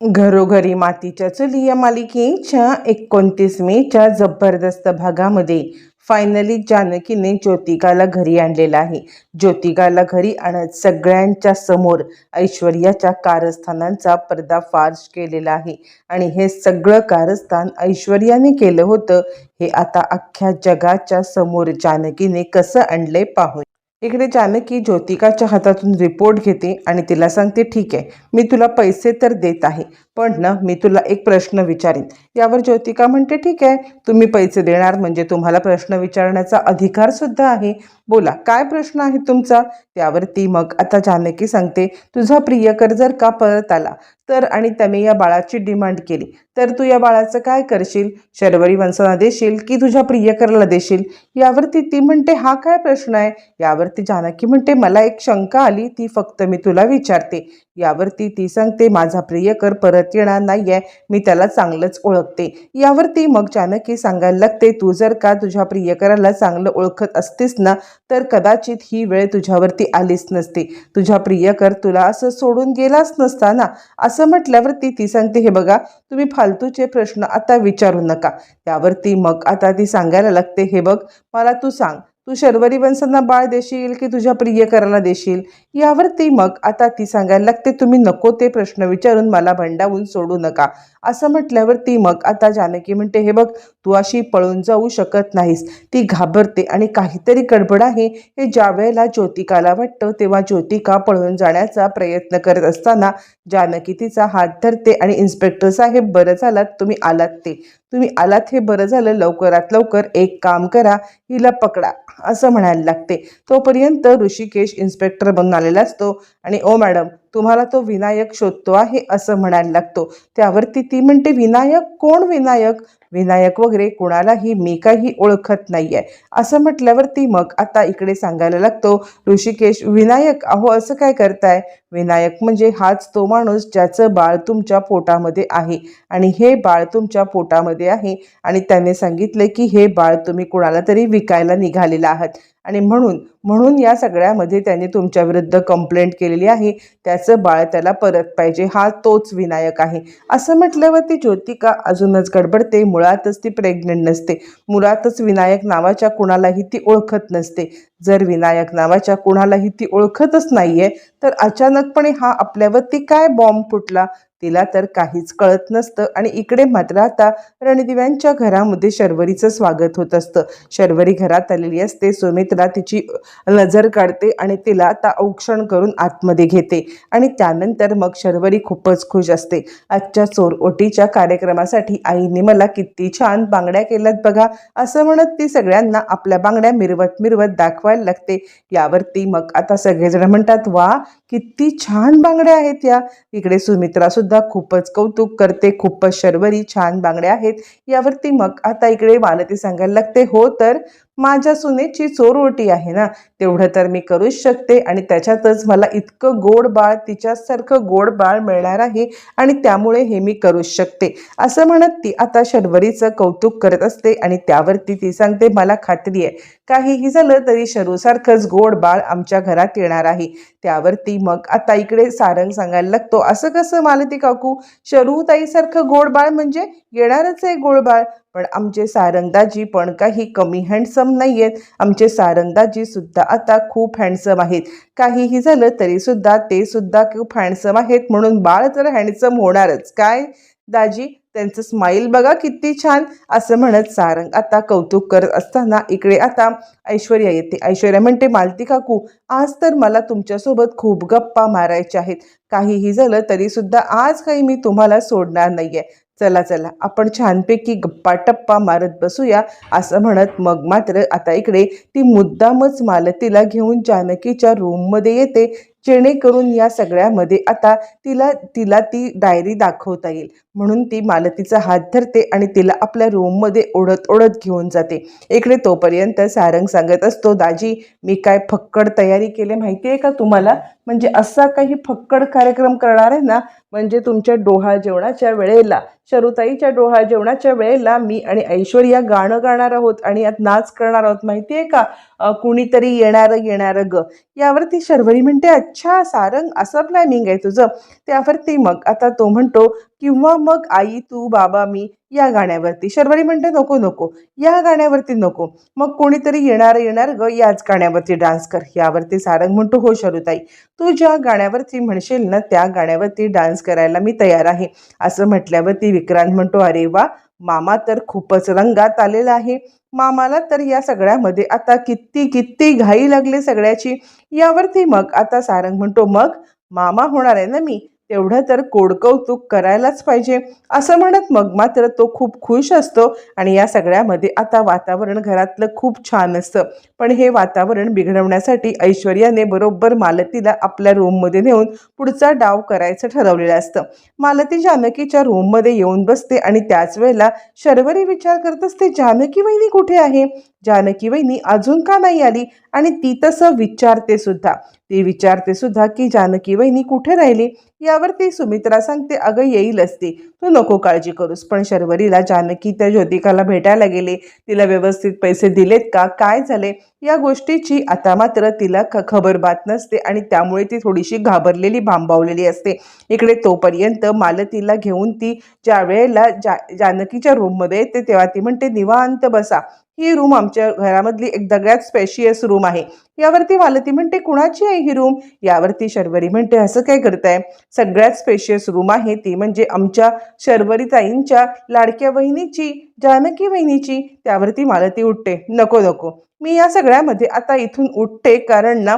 घरोघरी मातीच्या चुली या मालिकेच्या एकोणतीस मेच्या जबरदस्त भागामध्ये फायनली जानकीने ज्योतिकाला घरी आणलेलं आहे. ज्योतिकाला घरी आणत सगळ्यांच्या समोर ऐश्वर्याच्या कारस्थानांचा पर्दाफाश केलेला आहे. आणि हे सगळं कारस्थान ऐश्वर्याने केलं होतं हे आता अख्ख्या जगाच्या समोर जानकीने कसं आणलंय पाहू इकडे जानकी ज्योतिकाच्या हातातून रिपोर्ट घेते आणि तिला सांगते ठीक आहे मी तुला पैसे तर देत आहे पण ना मी तुला एक प्रश्न विचारीन. यावर ज्योतिका म्हणते ठीक आहे तुम्ही पैसे देणार म्हणजे तुम्हाला प्रश्न विचारण्याचा अधिकारसुद्धा आहे बोला काय प्रश्न आहे तुमचा? त्यावरती मग आता जानकी सांगते तुझा प्रियकर जर का परत आला तर आणि त्याने या बाळाची डिमांड केली तर तू या बाळाचं काय करशील? शर्वरी वंशना देशील की तुझ्या प्रियकराला देशील? यावरती ती म्हणते हा काय प्रश्न आहे? यावरती जानकी म्हणते मला एक शंका आली ती फक्त मी तुला विचारते. यावरती ती सांगते माझा प्रियकर परत येणार नाहीये मी त्याला चांगलंच ओळखते. यावरती मग जानकी सांगायला लागते तू जर का तुझ्या प्रियकराला चांगलं ओळखत असतेस ना तर कदाचित ही वेळ तुझ्यावरती आलीच नसते. तुझा प्रियकर तुला असं सोडून गेलाच नसता ना? असं म्हटल्यावरती ती सांगते हे बघा तुम्ही फालतूचे प्रश्न आता विचारू नका. त्यावरती मग आता ती सांगायला लागते हे बघ मला तू सांग तू शर्वरी वंशांना बाळ देशील की तुझ्या प्रियकराला देशील? यावरती मग आता ती सांगायला लागते तुम्ही नको ते प्रश्न विचारून मला भंडावून सोडू नका. असं म्हटल्यावरती मग आता जानकी म्हणते हे बघ तू अशी पळून जाऊ शकत नाहीस. ती घाबरते आणि काहीतरी गडबड आहे. हे ज्या वेळेला ज्योतिकाला वाटतं तेव्हा ज्योतिका पळून जाण्याचा प्रयत्न करत असताना जानकी तिचा हात धरते आणि इन्स्पेक्टर साहेब बरं झालात तुम्ही आलात ते. तुम्ही आलात हे बरं झालं लवकरात लवकर एक काम करा हिला पकडा असं म्हणायला लागते. तोपर्यंत ऋषिकेश इन्स्पेक्टर बनून आलेला असतो आणि ओ मॅडम तुम्हाला तो विनायक शोधतो आहे असं म्हणायला लागतो. त्यावरती ती म्हणते विनायक? कोण विनायक? विनायक वगैरे कोणालाही मी काही ओळखत नाही आहे असं म्हटल्यावरती मग आता इकडे सांगायला लागतो ऋषिकेश विनायक अहो असं काय करताय? विनायक म्हणजे हाच तो माणूस ज्याचं बाळ तुमच्या पोटामध्ये आहे. आणि हे बाळ तुमच्या पोटामध्ये आहे. आणि त्याने सांगितले की हे बाळ तुम्ही कोणाला तरी विकायला निघालेला आहात. आणि म्हणून म्हणून या सगळ्यामध्ये त्याने तुमच्या विरुद्ध कंप्लेंट केलेली आहे. त्याचं बाळ त्याला परत पाहिजे. हा तोच विनायक आहे. असं म्हटल्यावरती ज्योतिका अजूनच गडबडते. मुळातच ती प्रेग्नंट नसते. मुळातच विनायक नावाच्या कुणालाही ती ओळखत नसते. जर विनायक नावाच्या कुणालाही ती ओळखतच नाहीये तर अचानकपणे हा आपल्यावरती काय बॉम्ब फुटला? तिला तर काहीच कळत नसतं. आणि इकडे मात्र आता रणदिव्यांच्या घरामध्ये शर्वरीचं स्वागत होत असतं. शर्वरी घरात आलेली असते. सुमित्रा तिची नजर काढते आणि तिला आता औक्षण करून आतमध्ये घेते. आणि त्यानंतर मग शर्वरी खूपच खुश असते. आजच्या चोर ओटीच्या कार्यक्रमासाठी आईने मला किती छान बांगड्या केल्यात बघा. असं म्हणत ती सगळ्यांना आपल्या बांगड्या मिरवत मिरवत दाखवायला लागते. यावरती मग आता सगळेजण म्हणतात वा किती छान बांगड्या आहेत या. इकडे सुमित्रा सुद्धा सुद्धा खूपच कौतुक करते. खूपच शर्वरी छान बांगड्या आहेत. यावरती मग आता इकडे मालती सांगायला लागते. हो तर माझ्या सुनेची चोरओटी आहे ना. तेवढं तर मी करूच शकते आणि त्याच्यातच मला इतकं गोड बाळ तिच्यासारखं गोड बाळ मिळणार आहे आणि त्यामुळे हे मी करूच शकते. असं म्हणत ती आता शर्वरीचं कौतुक करत असते आणि त्यावरती ती सांगते मला खात्री आहे. काहीही झालं तरी शरूसारखंच गोड बाळ आमच्या घरात येणार आहे. त्यावरती मग आता इकडे सारंग सांगायला लागतो असं कसं मालती काकू? शरू ताईसारखं गोड बाळ म्हणजे येणारच आहे गोड बाळ. पण आमचे सारंगदाजी पण काही कमी हँडसम नाही आहेत आमचे सारंगदाजी सुद्धा आता खूप हँडसम आहेत. काहीही झालं तरी सुद्धा ते सुद्धा खूप हँडसम आहेत म्हणून बाळ तर हँडसम होणारच. काय? दाजी त्यांचं स्माईल बघा किती छान. असं म्हणत सारंग आता कौतुक करत असताना इकडे आता ऐश्वर्या येते. ऐश्वर्या म्हणते मालती काकू आज तर मला तुमच्यासोबत खूप गप्पा मारायच्या आहेत. काहीही झालं तरी सुद्धा आज काही मी तुम्हाला सोडणार नाहीये. चला चला. आपण छानपैकी गप्पा टप्पा मारत बसूया असं म्हणत मग मात्र आता इकडे ती मुद्दामच मालतीला घेऊन जानकीच्या रूममध्ये येते. जेणेकरून या सगळ्यामध्ये आता तिला तिला ती डायरी दाखवता येईल. म्हणून ती मालतीचा हात धरते आणि तिला आपल्या रूममध्ये ओढत ओढत घेऊन जाते. इकडे तोपर्यंत सारंग सांगत असतो दाजी मी काय फक्कड तयारी केली माहिती आहे का तुम्हाला? म्हणजे असा काही फक्कड कार्यक्रम करणार आहे ना म्हणजे तुमच्या डोहा जेवणाच्या वेळेला शरुताईच्या डोहा जेवणाच्या वेळेला मी आणि ऐश्वर्या गाणं गाणार आहोत आणि यात नाच करणार आहोत माहिती आहे का कुणीतरी येणारं येणारं ग. यावरती शर्वरी म्हणते अच्छा सारंग असं प्लॅनिंग आहे तुझं त्यावरती मग आता तो म्हणतो किंवा मग आई तू बाबा मी या गाण्यावरती. शर्वरी म्हणते नको नको. या गाण्यावरती नको. मग कोणीतरी येणार येणार ग याच गाण्यावरती डान्स कर. यावरती सारंग म्हणतो हो शरुताई. तू ज्या गाण्यावरती म्हणशील ना त्या गाण्यावरती डान्स करायला मी तयार आहे. असं म्हटल्यावरती विक्रांत म्हणतो अरे वा मामा तर खूपच रंगात आलेला आहे. मामाला तर या सगळ्यामध्ये आता किती किती घाई लागली सगळ्याची. यावरती मग आता सारंग म्हणतो मग मामा होणार आहे ना मी? तेवढं तर कोडकौतुक करायलाच पाहिजे. असं म्हणत मग मात्र तो खूप खुश असतो आणि या सगळ्यामध्ये आता वातावरण घरातलं खूप छान असतं. पण हे वातावरण बिघडवण्यासाठी ऐश्वर्याने बरोबर मालतीला आपल्या रूममध्ये नेऊन पुढचा डाव करायचं ठरवलेलं असतं. मालती जानकीच्या रूममध्ये येऊन बसते आणि त्याच वेळेला शर्वरी विचार करत असते जानकी वहिनी कुठे आहे? जानकी वहिनी अजून का नाही आली? आणि ती तसं विचारते सुद्धा. ती विचारते सुद्धा की जानकी वहिनी कुठे राहिली? यावर ती सुमित्रा सांगते अगं येईल असते. तू नको काळजी करूस. पण शर्वरीला जानकी त्या ज्योतिकाला भेटायला गेले. तिला व्यवस्थित पैसे दिलेत का? काय झाले? या गोष्टीची आता मात्र तिला ख खबर बात नसते आणि त्यामुळे ती थोडीशी घाबरलेली भांबावलेली असते. इकडे तोपर्यंत मालतीला घेऊन ती ज्या वेळेला जा जानकीच्या रूममध्ये येते तेव्हा ती म्हणते निवांत बसा. ही रूम आमच्या घरामधली एक दगळ्यात स्पेशियस रूम आहे. यावरती मालती म्हणते कुणाची आहे ही रूम यावरती शर्वरी म्हणते असं काय करताय? सगळ्यात स्पेशियस रूम आहे ती म्हणजे आमच्या शर्वरी ताईंच्या लाडक्या बहिणीची जानकी बहिणीची त्यावरती मालती उठते नको नको. मी या सगळ्यामध्ये आता इथून उठते कारण ना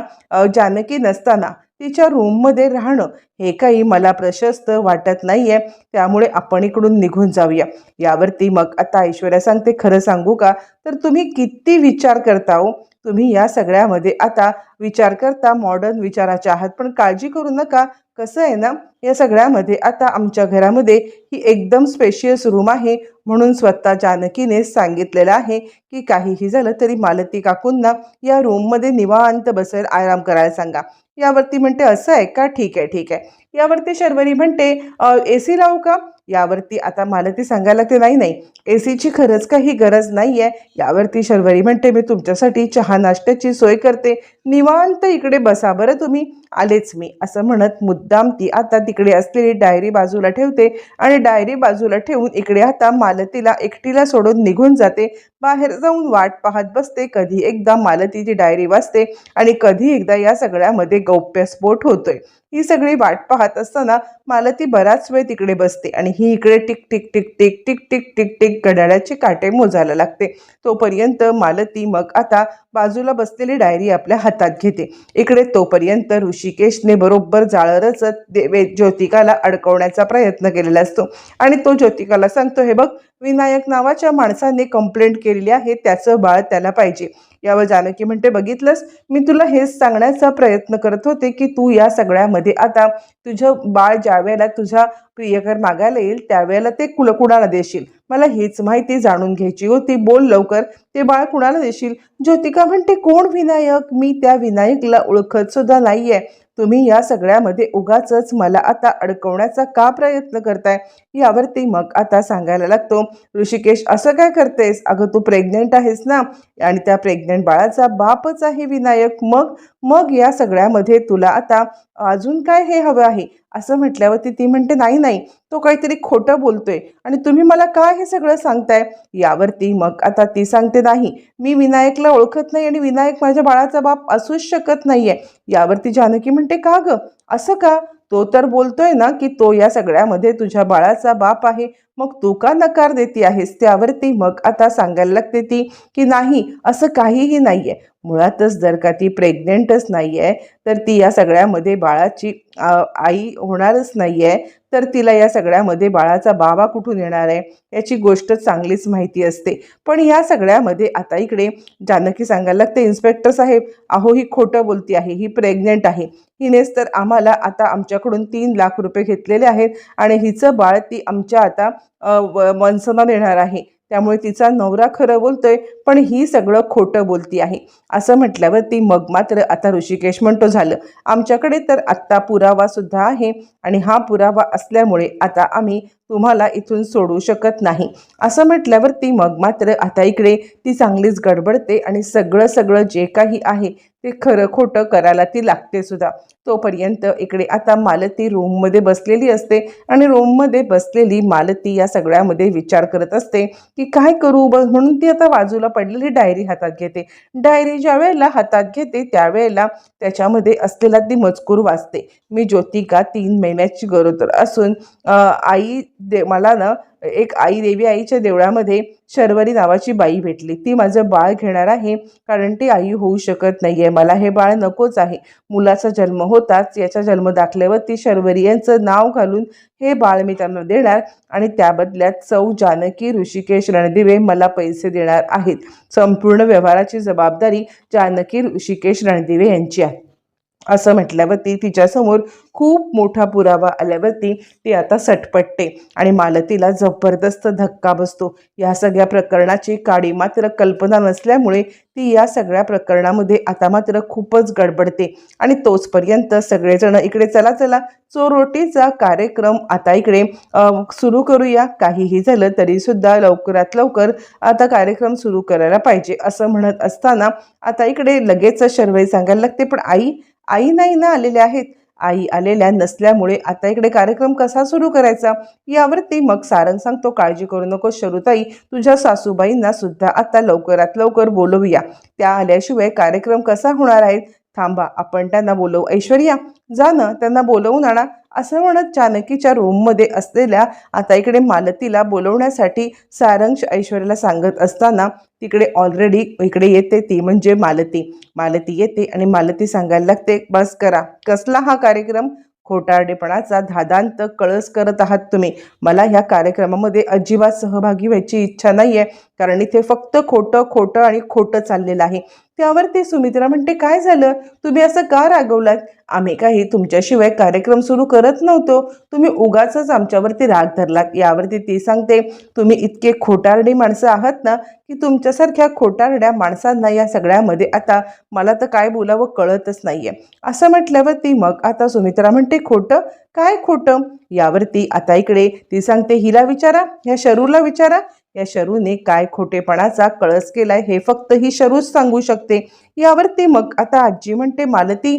जानकी नसताना तिच्या रूममध्ये राहणं हे काही मला प्रशस्त वाटत नाही आहे त्यामुळे आपण इकडून निघून जाऊया. यावरती मग आता ऐश्वर्या सांगते खरं सांगू का? तर तुम्ही किती विचार करता हो? तुम्ही या सगळ्यामध्ये आता विचार करता मॉडर्न विचाराच्या आहात. पण काळजी करू नका. कसं आहे ना या सगळ्यामध्ये आता आमच्या घरामध्ये ही एकदम स्पेशियस रूम आहे. म्हणून स्वतः जानकीने सांगितलेलं आहे की काहीही झालं तरी मालती काकूंना या रूममध्ये निवांत बसेल आराम करायला सांगा. यावरती म्हणते असं आहे का? ठीक आहे ठीक आहे. यावरती शर्वरी म्हणते ए सी लावू का? यावरती आता मालती सांगायला ते नाही नाही. ए सीची खरंच काही गरज नाही आहे यावरती शर्वरी म्हणते मी तुमच्यासाठी चहा नाश्त्याची सोय करते. निवांत इकडे बसा. बरं तुम्ही? आलेच मी. असं म्हणत मुद्दाम ती आता तिकडे असलेली डायरी बाजूला ठेवते आणि डायरी बाजूला ठेवून इकडे आता मालतीला एकटीला सोडून निघून जाते. बाहेर जाऊन वाट पाहत बसते. कधी एकदा मालतीची डायरी वाचते आणि कधी एकदा या सगळ्यामध्ये गौप्यस्फोट होतोय. ही सगळी वाट पाहत असताना मालती बराच वेळ तिकडे बसते आणि ही इकडे टिक टिक टिक टिक टिक टिक टिक टिक घड्याळाचे काटे मोजायला लागते. तोपर्यंत मालती मग आता बाजूला बसलेली डायरी आपल्या हातात घेते. इकडे तोपर्यंत ऋषिकेशने बरोबर जाळं रचत देवे ज्योतिकाला अडकवण्याचा प्रयत्न केलेला असतो. आणि तो ज्योतिकाला सांगतो हे बघ विनायक नावाच्या माणसाने कंप्लेंट केलेली आहे त्याचं बाळ त्याला पाहिजे. यावर जानकी म्हणते बघितलंस? मी तुला हेच सांगण्याचा प्रयत्न करत होते की तू या सगळ्यामध्ये आता तुझं बाळ ज्या वेळेला तुझा प्रियकर मागायला येईल त्यावेळेला ते कुल कुणाला देशील? मला हीच माहिती जाणून घ्यायची होती. बोल लवकर. ते बाळ कुणाला देशील? ज्योतिका म्हणते कोण विनायक? मी त्या विनायकला ओळखत सुद्धा नाहीये. तुम्ही या सगळ्यामध्ये उगाच मला आता अडकवण्याचा का प्रयत्न करताय? यावरती मग आता सांगायला लागतो ऋषिकेश असं काय करतेस? अगं तू प्रेग्नेंट आहेस ना? आणि त्या प्रेग्नेंट बाळाचा बापच आहे विनायक मग मग या सगळ्यामध्ये तुला आता अजून काय हे हवं आहे? असं म्हटल्यावरती ती म्हणते नाही नाही तो काहीतरी खोटं बोलतोय आणि तुम्ही मला काय हे सगळं सांगताय? यावरती मग आता ती सांगते नाही मी विनायकला ओळखत नाही आणि विनायक माझ्या बाळाचा बाप असूच शकत नाहीये. यावरती जानकी म्हणते का ग? असं का? तो तर बोलतोय ना की तो या सगळ्यामध्ये तुझ्या बाळाचा बाप आहे. मग तू का नकार देते आहेस? त्यावरती मग आता सांगायला लागते ती की नाही असं काहीही नाही आहे मुळातच जर का ती प्रेग्नेंटच नाही आहे तर ती या सगळ्यामध्ये बाळाची आई होणारच नाही आहे तर तिला या सगळ्यामध्ये बाळाचा बाबा कुठून येणार आहे याची गोष्ट चांगलीच माहिती असते. पण या सगळ्यामध्ये आता इकडे जानकी सांगायला लागते इन्स्पेक्टर साहेब अहो ही खोटं बोलती आहे ही प्रेग्नेंट आहे. हिनेच तर आम्हाला आता आमच्याकडून तीन लाख रुपये घेतलेले आहेत आणि हिचं बाळ ती आमच्या आता अ, व- देणार आहे. त्यामुळे तिचा नवरा खरं बोलतोय पण ही सगळं खोटं बोलती आहे. असं म्हटल्यावर ती मग मात्र आता ऋषिकेश म्हणतो झालं. आमच्याकडे तर आत्ता पुरावा सुद्धा आहे आणि हा पुरावा असल्यामुळे आता आम्ही तुम्हाला इथून सोडू शकत नाही. असं म्हटल्यावर ती मग मात्र आता इकडे ती चांगलीच गडबडते आणि सगळं सगळं जे काही आहे ते खरं खोटं करायला ती लागते सुद्धा. तोपर्यंत इकडे आता मालती रूममध्ये बसलेली असते आणि रूममध्ये बसलेली मालती या सगळ्यामध्ये विचार करत असते की काय करू ब? म्हणून ती आता बाजूला पडलेली डायरी हातात घेते. डायरी ज्या वेळेला हातात घेते त्यावेळेला त्याच्यामध्ये असलेला ती मजकूर वाचते. मी ज्योतिका तीन महिन्याची गरोदर असून आई दे मला ना एक आई देवी आईच्या देवळामध्ये शर्वरी नावाची बाई भेटली. ती माझं बाळ घेणार आहे कारण ती आई होऊ शकत नाही आहे मला हे बाळ नकोच आहे. मुलाचा जन्म होताच याच्या जन्मदाखल्यावर ती शर्वरी यांचं नाव घालून हे बाळ मी त्यांना देणार आणि त्या बदल्यात चौ जानकी ऋषिकेश रणदिवे मला पैसे देणार आहेत. संपूर्ण व्यवहाराची जबाबदारी जानकी ऋषिकेश रणदिवे यांची आहे. असं म्हटल्यावरती तिच्यासमोर खूप मोठा पुरावा आल्यावरती ती आता सटपटते आणि मालतीला जबरदस्त धक्का बसतो. या सगळ्या प्रकरणाची काडी मात्र कल्पना नसल्यामुळे ती या सगळ्या प्रकरणामध्ये आता मात्र खूपच गडबडते आणि तोचपर्यंत सगळेजण इकडे चला चला चोरोटीचा कार्यक्रम आता इकडे सुरू करूया. काहीही झालं तरीसुद्धा लवकरात लवकर आता कार्यक्रम सुरू करायला पाहिजे असं म्हणत असताना आता इकडे लगेच शर्वई सांगायला लागते पण आई आई नाही ना आलेल्या आहेत. आई आलेल्या नसल्यामुळे आता इकडे कार्यक्रम कसा सुरू करायचा? यावरती मग सारंग सांगतो काळजी करू नको शरुताई. तुझ्या सासूबाईंना सुद्धा आता लवकरात लवकर बोलवूया. त्या आल्याशिवाय कार्यक्रम कसा होणार आहे? थांबा आपण त्यांना बोलवू. ऐश्वर्या जा ना त्यांना बोलवून आणा. असं म्हणत जानकीच्या रूममध्ये असलेल्या आता इकडे मालतीला बोलवण्यासाठी सारंग ऐश्वर्याला सांगत असताना तिकडे ऑलरेडी इकडे येते ती म्हणजे मालती. मालती येते आणि मालती सांगायला लागते बस करा. कसला हा कार्यक्रम? खोटारडेपणाचा धादांत कळस करत आहात तुम्ही. मला ह्या कार्यक्रमामध्ये अजिबात सहभागी व्हायची इच्छा नाही आहे कारण इथे फक्त खोटं खोटं आणि खोटं चाललेलं आहे. त्यावरती सुमित्रा म्हणते काय झालं? तुम्ही असं का रागवलात? आम्ही काही तुमच्याशिवाय कार्यक्रम सुरू करत नव्हतो. तुम्ही उगाच आमच्यावरती राग धरलात. यावरती ती सांगते तुम्ही इतके खोटारडी माणसं आहात ना की तुमच्यासारख्या खोटारड्या माणसांना या सगळ्यामध्ये आता मला तर काय बोलावं कळतच नाहीये. असं म्हटल्यावरती मग आता सुमित्रा म्हणते खोटं? काय खोटं? यावरती आता इकडे ती सांगते हिला विचारा ह्या शरूला विचारा या शरूने काय खोटेपणाचा कळस केलाय हे फक्त ही शरूच सांगू शकते. यावरती मग आता आजी म्हणते मालती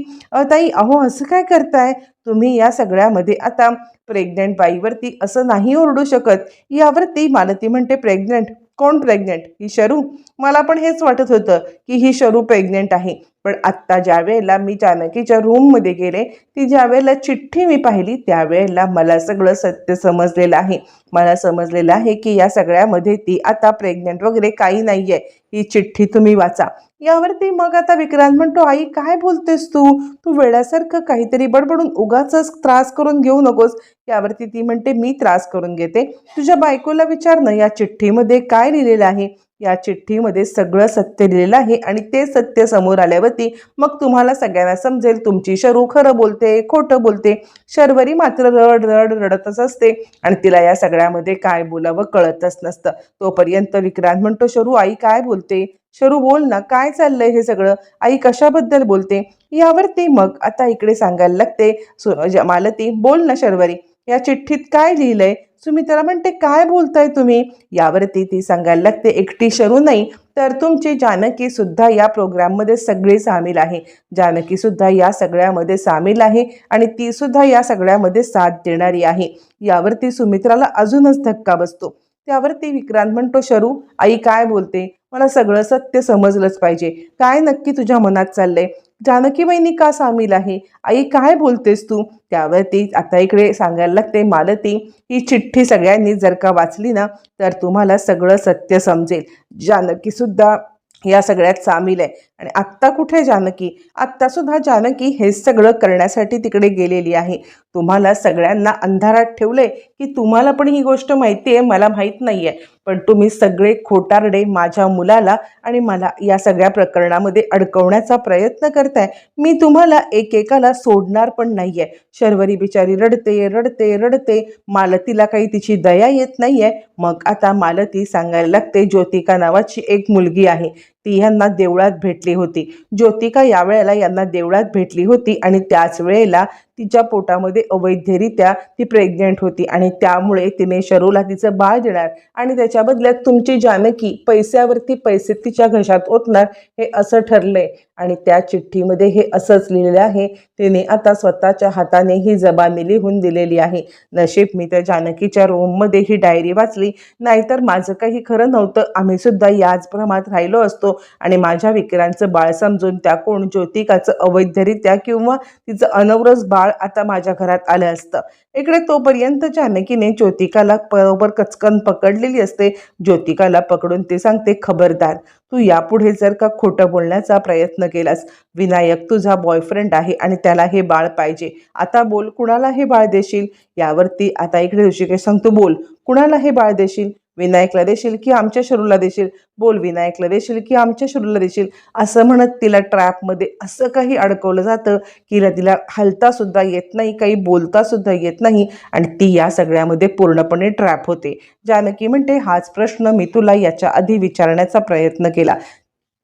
ताई अहो असं काय करताय? तुम्ही या सगळ्यामध्ये आता प्रेग्नंट बाईवरती असं नाही ओरडू शकत. यावरती मालती म्हणते प्रेग्नंट कोण प्रेग्नंट ही शरू? मला पण हेच वाटत होतं की ही शरू प्रेग्नंट आहे. पण आत्ता ज्या वेळेला मी जानकीच्या रूममध्ये गेले ती ज्या वेळेला चिठ्ठी मी पाहिली त्यावेळेला मला सगळं सत्य समजलेलं आहे. मला समजलेलं आहे की या सगळ्यामध्ये ती आता प्रेग्नंट वगैरे काही नाही आहे ही चिठ्ठी तुम्ही वाचा. यावरती मग आता विक्रांत म्हणतो आई काय बोलतेस तू? तू वेळासारखं काहीतरी बडबडून उगाच त्रास करून घेऊ नकोस. यावरती ती म्हणते मी त्रास करून घेते. तुझ्या बायकोला विचारणं या चिठ्ठीमध्ये काय लिहिलेलं आहे? या चिठ्ठीमध्ये सगळं सत्य लिहिलेलं आहे आणि ते सत्य समोर आल्यावरती मग तुम्हाला सगळ्यांना समजेल तुमची शरू खरं बोलते खोटं बोलते शर्वरी मात्र रड रड रडतच असते आणि तिला या सगळ्यामध्ये काय बोलावं कळतच नसतं. तोपर्यंत विक्रांत म्हणतो शरू आई काय बोलते? शरू बोल ना काय चाललंय हे सगळं? आई कशाबद्दल बोलते? यावरती मग आता इकडे सांगायला लागते सु ज- मालती बोल ना शर्वरी. या चिठ्ठीत काय लिहिलंय? सुमित्रा म्हणते काय बोलताय तुम्ही? यावरती ती सांगायला लागते एकटी शरू नाही तर तुमची जानकी सुद्धा या प्रोग्राममध्ये सगळे सामील आहे. जानकी सुद्धा या सगळ्यामध्ये सामील आहे आणि ती सुद्धा या सगळ्यामध्ये साथ देणारी आहे. यावरती सुमित्राला अजूनच धक्का बसतो. त्यावरती विक्रांत म्हणतो शरू आई काय बोलते? मला सगळं सत्य समजलंच पाहिजे. काय नक्की तुझ्या मनात चाललंय? जानकी बहिणी का सामील आहे? आई काय बोलतेस तू? त्यावर ती आता इकडे सांगायला लागते मालती. ही चिठ्ठी सगळ्यांनी जर का वाचली ना तर तुम्हाला सगळं सत्य समजेल. जानकी सुद्धा या सगळ्यात सामील आहे. आणि आत्ता कुठे जानकी? आत्तासुद्धा जानकी हे सगळं करण्यासाठी तिकडे गेलेली आहे. तुम्हाला सगळ्यांना अंधारात ठेवलंय की तुम्हाला पण ही गोष्ट माहिती आहे मला माहीत नाही आहे पण तुम्ही सगळे खोटारडे माझ्या मुलाला आणि मला या सगळ्या प्रकरणामध्ये अडकवण्याचा प्रयत्न करताय. मी तुम्हाला एकेकाला सोडणार पण नाहीये. शर्वरी बिचारी रडते रडते रडते. मालतीला काही तिची दया येत नाहीये. मग आता मालती सांगायला लागते ज्योतिका नावाची एक मुलगी आहे. ती यांना देवळात भेटली होती. ज्योतिका यावेळेला यांना देवळात भेटली होती आणि त्याच वेळेला तिच्या पोटामध्ये अवैधरित्या ती प्रेग्नेंट होती आणि त्यामुळे तिने शरूला तिचं बाळ देणार आणि त्याच्या बदल्यात तुमची जानकी पैशावरती पैसे तिच्या घशात ओतणार हे असं ठरलंय. आणि त्या चिठ्ठीमध्ये हे असंच लिहिलेलं आहे तिने आता स्वतःच्या हाताने ही जबानी लिहून दिलेली आहे. नशीब मी त्या जानकीच्या रूममध्ये ही डायरी वाचली. नाहीतर माझं काही खरं नव्हतं. आम्ही सुद्धा याच भ्रमात राहिलो असतो. आणि माझ्या विक्रांचं बाळ समजून त्या कोण ज्योतिकाचं अवैधरित्या किंवा तिचं अनवरस बाळ बाळ आता माझ्या घरात आलं असतं. इकडे तोपर्यंत जानकीने ज्योतिकाला बरोबर कचकन पकडलेली असते. ज्योतिकाला पकडून ते सांगते खबरदार तू यापुढे जर का खोटं बोलण्याचा प्रयत्न केलास विनायक तुझा बॉयफ्रेंड आहे आणि त्याला हे बाळ पाहिजे. आता बोल कुणाला हे बाळ देशील? यावरती आता इकडे ऋषिकेश सांगतो बोल कुणाला हे बाळ देशील? विनायकला देशील की आमच्या शरूला देशील? बोल विनायकला देशील की आमच्या शरूला देशील? असं म्हणत तिला ट्रॅपमध्ये असं काही अडकवलं जातं की तिला हलता सुद्धा येत नाही काही बोलता सुद्धा येत नाही आणि ती या सगळ्यामध्ये पूर्णपणे ट्रॅप होते. जानकी म्हणते हाच प्रश्न मी तुला याच्या आधी विचारण्याचा प्रयत्न केला.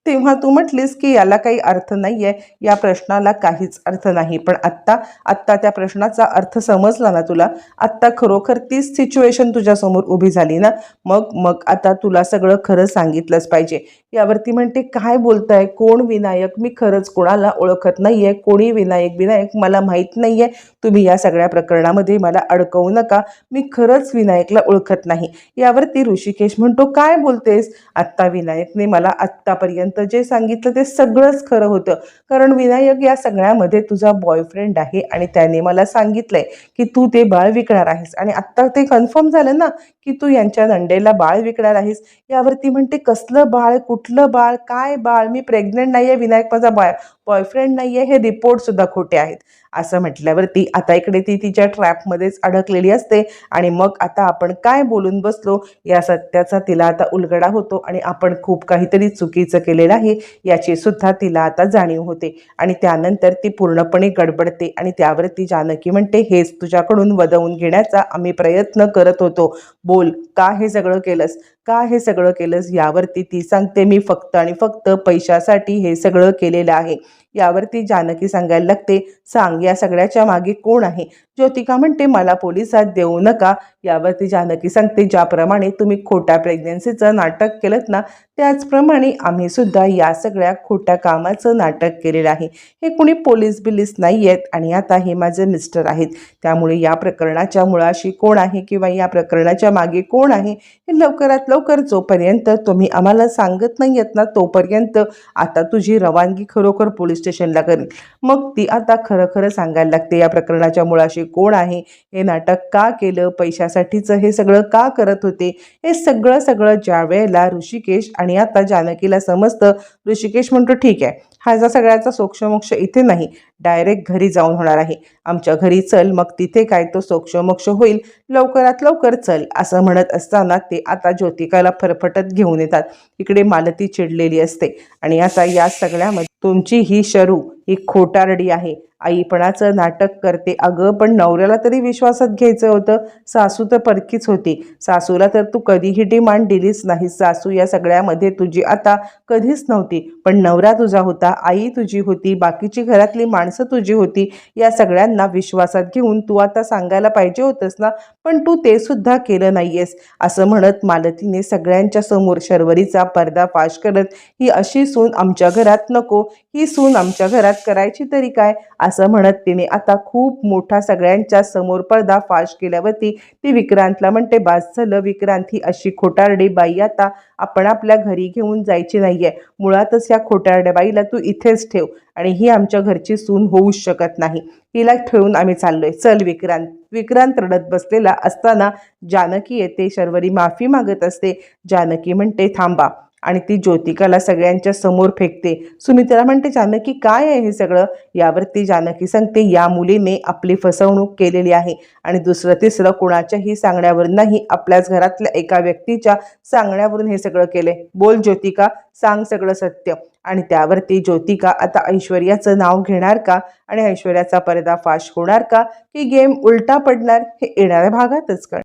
तेव्हा तू म्हटलीस की याला काही अर्थ नाही आहे या प्रश्नाला काहीच अर्थ नाही. पण आत्ता आत्ता त्या प्रश्नाचा अर्थ समजला ना तुला? आत्ता खरोखर तीच सिच्युएशन तुझ्यासमोर उभी झाली ना? मग मग आता तुला सगळं खरं सांगितलंच पाहिजे. यावरती म्हणते काय बोलताय? कोण विनायक? मी खरंच कोणाला ओळखत नाही आहे कोणी विनायक विनायक मला माहीत नाही आहे तुम्ही या सगळ्या प्रकरणामध्ये मला अडकवू नका. मी खरंच विनायकला ओळखत नाही. यावरती ऋषिकेश म्हणतो काय बोलतेस? आत्ता विनायकने मला आत्तापर्यंत जे सांगितलं ते सगळंच खरं होतं. कारण विनायक या सगळ्यामध्ये तुझा बॉयफ्रेंड आहे आणि त्याने मला सांगितलंय की तू ते बाळ विकणार आहेस. आणि आत्ता ते कन्फर्म झालं ना की तू यांच्या नंडेला बाळ विकणार आहेस. यावरती म्हणते कसलं बाळ कुठलं बाळ काय बाळ? मी प्रेग्नेंट नाही आहे विनायक माझा बाळ बॉयफ्रेंड नाही आहे हे रिपोर्ट सुद्धा खोटे आहेत. असं म्हटल्यावरती आता इकडे ती तिच्या ट्रॅपमध्येच अडकलेली असते आणि मग आता आपण काय बोलून बसलो या सत्याचा तिला आता उलगडा होतो आणि आपण खूप काहीतरी चुकीचं केलेलं आहे याची सुद्धा तिला आता जाणीव होते. आणि त्यानंतर ती पूर्णपणे गडबडते आणि त्यावरती जानकी म्हणते हेच तुझ्याकडून वदवून घेण्याचा आम्ही प्रयत्न करत होतो. बोल का हे सगळं केलंस? का हे सगळं केलंस यावरती ती सांगते मी फक्त आणि फक्त पैशासाठी हे सगळं केलेलं आहे. यावरती जानकी सांगायला लागते सांग या सगळ्याच्या मागे कोण आहे? ज्योतिका म्हणते मला पोलिसात देऊ नका. यावरती जानकी सांगते ज्याप्रमाणे तुम्ही खोट्या प्रेग्नन्सीचं नाटक केलं ना त्याचप्रमाणे आम्ही सुद्धा या सगळ्या खोट्या कामाचं नाटक केलेलं आहे. हे कुणी पोलीस बिलीस नाही आहेत आणि आता हे माझे मिस्टर आहेत. त्यामुळे या प्रकरणाच्या मुळाशी कोण आहे किंवा या प्रकरणाच्या मागे कोण आहे हे लवकरात लवकर जोपर्यंत तुम्ही आम्हाला सांगत नाही आहेत ना तोपर्यंत आता तुझी रवानगी खरोखर पोलीस स्टेशनला करेल. मग ती आता खरं खरं सांगायला लागते या प्रकरणाच्या मुळाशी कोण आहे? हे नाटक का केलं? पैशासाठीचं हे सगळं का करत होते? हे सगळं सगळं ज्या वेळेला ऋषिकेश आणि आता जानकीला समजतं ऋषिकेश म्हणतो ठीक आहे हा सगळ्याचा सोक्षमोक्ष इथे नाही. डायरेक्ट घरी जाऊन होणार आहे. आमच्या घरी चल मग तिथे काय तो सोक्षमोक्ष होईल. लवकरात लवकर चल असं म्हणत असताना ते आता ज्योतिकाला फरफटत घेऊन येतात. इकडे मालती चिडलेली असते. आणि आता या सगळ्यामध्ये तुमची ही शरू. ही खोटारडी आहे. आईपणाचं नाटक करते. अगं पण नवऱ्याला तरी विश्वासात घ्यायचं होतं. सासू तर परकीच होती. सासूला तर तू कधीही डिमांड दिलीच नाही सासू या सगळ्यामध्ये तुझी आता कधीच नव्हती. पण नवरा तुझा होता आई तुझी होती बाकीची घरातली माणसं तुझी होती. या सगळ्यांना विश्वासात घेऊन तू आता सांगायला पाहिजे होतंस ना? पण तू ते सुद्धा केलं नाहीयेस. असं म्हणत मालतीने सगळ्यांच्या समोर शर्वरीचा पर्दाफाश करत ही अशी सून आमच्या घरात नको. ही सून आमच्या घरात करायची तरी काय? असं म्हणत तिने आता खूप मोठा सगळ्यांच्या समोर पडदा फाश केल्यावरती ती विक्रांतला म्हणते बास झालं विक्रांत ही अशी खोटारडी बाई आता आपण आपल्या घरी घेऊन जायची नाहीये. मुळातच या खोटारड्या बाईला तू इथेच ठेव आणि ही आमच्या घरची सून होऊच शकत नाही. हिला ठेवून आम्ही चाललोय. चल विक्रांत. विक्रांत रडत बसलेला असताना जानकी येते शर्वरी माफी मागत असते. जानकी म्हणते थांबा. आणि ती ज्योतिकाला सगळ्यांच्या समोर फेकते. सुमित्रा म्हणते जानकी काय आहे हे सगळं? यावरती जानकी सांगते या मुलीने आपली फसवणूक केलेली आहे आणि दुसरं तिसरं कुणाच्याही सांगण्यावरून नाही आपल्याच घरातल्या एका व्यक्तीच्या सांगण्यावरून हे सगळं केले. बोल ज्योतिका सांग सगळं सत्य. आणि त्यावरती ज्योतिका आता ऐश्वर्याचं नाव घेणार का? आणि ऐश्वर्याचा पर्दाफाश होणार का? की गेम उलटा पडणार? हे येणाऱ्या भागातच कळ